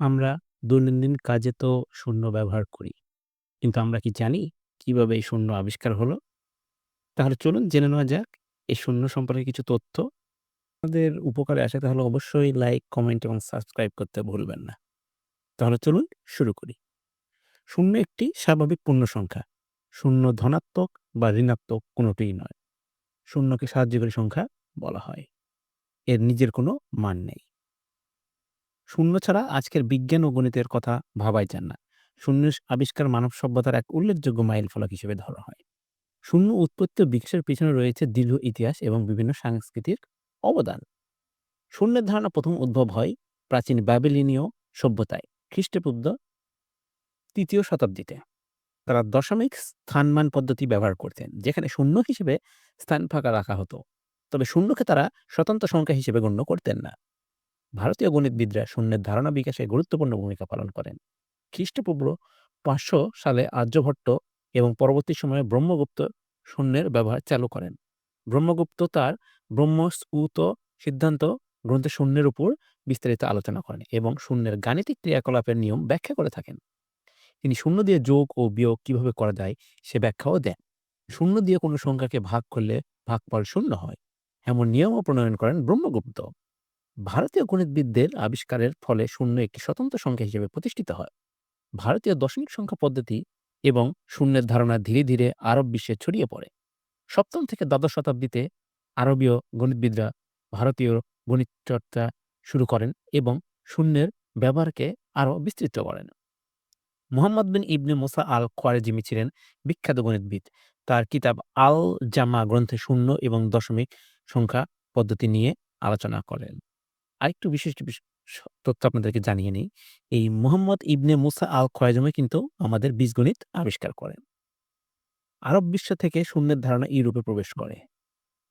আমরা দৈনন্দিন কাজে তো শূন্য ব্যবহার করি। কিন্তু আমরা কি জানি কীভাবে এই শূন্য আবিষ্কার হলো? তাহলে চলুন জেনে নেওয়া যাক এই শূন্য সম্পর্কে কিছু তথ্য। আমাদের উপকারে আসে তাহলে অবশ্যই লাইক, কমেন্ট এবং সাবস্ক্রাইব করতে ভুলবেন না। তাহলে চলুন শুরু করি। শূন্য একটি স্বাভাবিক পূর্ণ সংখ্যা। শূন্য ধনাত্মক বা ঋণাত্মক কোনটিই নয়। শূন্যকে সাহায্যকারী সংখ্যা বলা হয়। এর নিজের কোনো মান নেই। শূন্য ছাড়া আজকের বিজ্ঞান ও গণিতের কথা ভাবাই যান না। শূন্য আবিষ্কার মানব সভ্যতার এক উল্লেখযোগ্য মাইলফলক হিসেবে ধরা হয়। শূন্য উৎপত্তি ও বিকাশের পিছনে রয়েছে দীর্ঘ ইতিহাস এবং বিভিন্ন সাংস্কৃতিক অবদান। শূন্যের ধারণা প্রথম উদ্ভব হয় প্রাচীন ব্যাবিলনীয় সভ্যতায় খ্রিস্টপূর্ব তৃতীয় শতাব্দীতে। তারা দশমিক স্থানমান পদ্ধতি ব্যবহার করতেন, যেখানে শূন্য হিসেবে স্থান ফাঁকা রাখা হতো। তবে শূন্যকে তারা স্বতন্ত্র সংখ্যা হিসেবে গণ্য করতেন না। ভারতীয় গণিতবিদরা শূন্যের ধারণা বিকাশে গুরুত্বপূর্ণ ভূমিকা পালন করেন। খ্রিস্টপূর্ব ৫০০ সালে আর্যভট্ট এবং পরবর্তী সময়ে ব্রহ্মগুপ্ত শূন্যের ব্যবহার চালু করেন। ব্রহ্মগুপ্ত তার ব্রহ্মস্ফুত সিদ্ধান্ত গ্রন্থে শূন্যের উপর বিস্তারিত আলোচনা করেন এবং শূন্যের গাণিতিক ক্রিয়াকলাপের নিয়ম ব্যাখ্যা করে থাকেন। তিনি শূন্য দিয়ে যোগ ও বিয়োগ কীভাবে করা যায় সে ব্যাখ্যাও দেন। শূন্য দিয়ে কোনো সংখ্যাকে ভাগ করলে ভাগফল শূন্য হয়। এমন নিয়মও প্রণয়ন করেন ব্রহ্মগুপ্ত। ভারতীয় গণিতবিদদের আবিষ্কারের ফলে শূন্য একটি স্বতন্ত্র সংখ্যা হিসেবে প্রতিষ্ঠিত হয়। ভারতীয় দশমিক সংখ্যা পদ্ধতি এবং শূন্যের ধারণা ধীরে ধীরে আরব বিশ্বে ছড়িয়ে পড়ে। সপ্তম থেকে দ্বাদশ শতাব্দীতে আরবীয় গণিতবিদরা ভারতীয় গণিত চর্চা শুরু করেন এবং শূন্যের ব্যবহারকে আরও বিস্তৃত করেন। মোহাম্মদ বিন ইবনে মোসা আল খোয়ারিজিমি ছিলেন বিখ্যাত গণিতবিদ। তার কিতাব আল জামা গ্রন্থে শূন্য এবং দশমিক সংখ্যা পদ্ধতি নিয়ে আলোচনা করেন। আরেকটু বিশেষ বিশ, তথ্য আপনাদেরকে জানিয়ে নিই। এই মুহাম্মদ ইবনে মুসা আল খোয়ারিজমি কিন্তু আমাদের বীজগণিত আবিষ্কার করেন। আরব বিশ্ব থেকে শূন্যের ধারণা ইউরোপে প্রবেশ করে।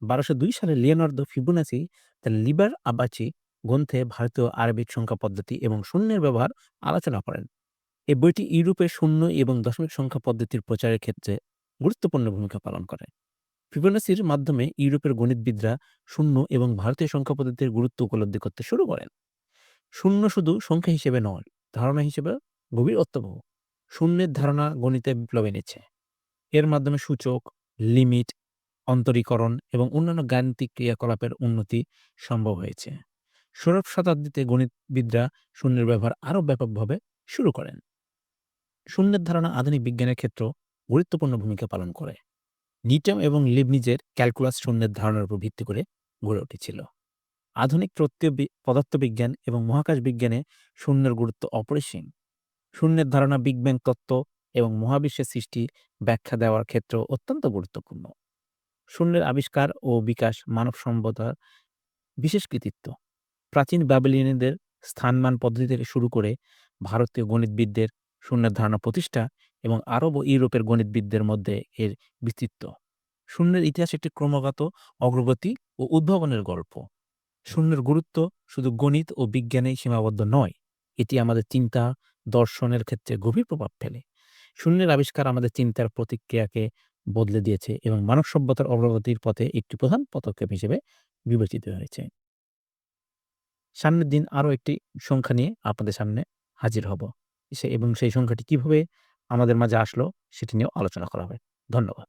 ১২০২ সালে লিওনার্দো ফিবোনাচি তার লিবার আবাচি গ্রন্থে ভারতীয় আরবিক সংখ্যা পদ্ধতি এবং শূন্যের ব্যবহার আলোচনা করেন। এই বইটি ইউরোপে শূন্য এবং দশমিক সংখ্যা পদ্ধতির প্রচারের ক্ষেত্রে গুরুত্বপূর্ণ ভূমিকা পালন করে। ফিবোনাচির মাধ্যমে ইউরোপের গণিতবিদরা শূন্য এবং ভারতীয় সংখ্যা পদ্ধতির গুরুত্ব উপলব্ধি করতে শুরু করেন। শূন্য শুধু সংখ্যা হিসেবে নয়, ধারণা হিসেবে গভীর অর্থবহ। শূন্যের ধারণা গণিতে বিপ্লব এনেছে। এর মাধ্যমে সূচক, লিমিট, অন্তরীকরণ এবং অন্যান্য গাণিতিক ক্রিয়াকলাপের উন্নতি সম্ভব হয়েছে। ষোড়শ শতাব্দীতে গণিতবিদরা শূন্যের ব্যবহার আরও ব্যাপকভাবে শুরু করেন। শূন্যের ধারণা আধুনিক বিজ্ঞানের ক্ষেত্রেও গুরুত্বপূর্ণ ভূমিকা পালন করে। নিউটন এবং লিবনিজের ক্যালকুলাস শূন্যের ধারণার উপর ভিত্তি করে গড়ে উঠেছিল। আধুনিক তত্ত্বীয় পদার্থবিজ্ঞান এবং মহাকাশ বিজ্ঞানে শূন্যের গুরুত্ব অপরিসীম। শূন্যের ধারণা বিগ ব্যাং তত্ত্ব এবং মহাবিশ্বের সৃষ্টি ব্যাখ্যা দেওয়ার ক্ষেত্রেও অত্যন্ত গুরুত্বপূর্ণ। শূন্যের আবিষ্কার ও বিকাশ মানব সভ্যতার বিশেষ কৃতিত্ব। প্রাচীন ব্যাবিলনীয়দের স্থানমান পদ্ধতি থেকে শুরু করে ভারতীয় গণিতবিদদের শূন্যের ধারণা প্রতিষ্ঠা এবং আরব ও ইউরোপের গণিতবিদদের মধ্যে এর বিস্তৃত। শূন্যের ইতিহাস একটি ক্রমাগত অগ্রগতি ও উদ্ভাবনের গল্প। শূন্যের গুরুত্ব শুধু গণিত ও বিজ্ঞানেই সীমাবদ্ধ নয়, এটি আমাদের চিন্তা, দর্শনের ক্ষেত্রে গভীর প্রভাব ফেলে। শূন্যের আবিষ্কার আমাদের চিন্তার প্রতিক্রিয়াকে বদলে দিয়েছে এবং মানব সভ্যতার অগ্রগতির পথে একটি প্রধান পদক্ষেপ হিসেবে বিবেচিত হয়েছে। সামনের দিন আরও একটি সংখ্যা নিয়ে আপনাদের সামনে হাজির হব। সে এবং সেই সংখ্যাটি কীভাবে আমাদের মাঝে আসলো সেটি নিয়েও আলোচনা করা হবে। ধন্যবাদ।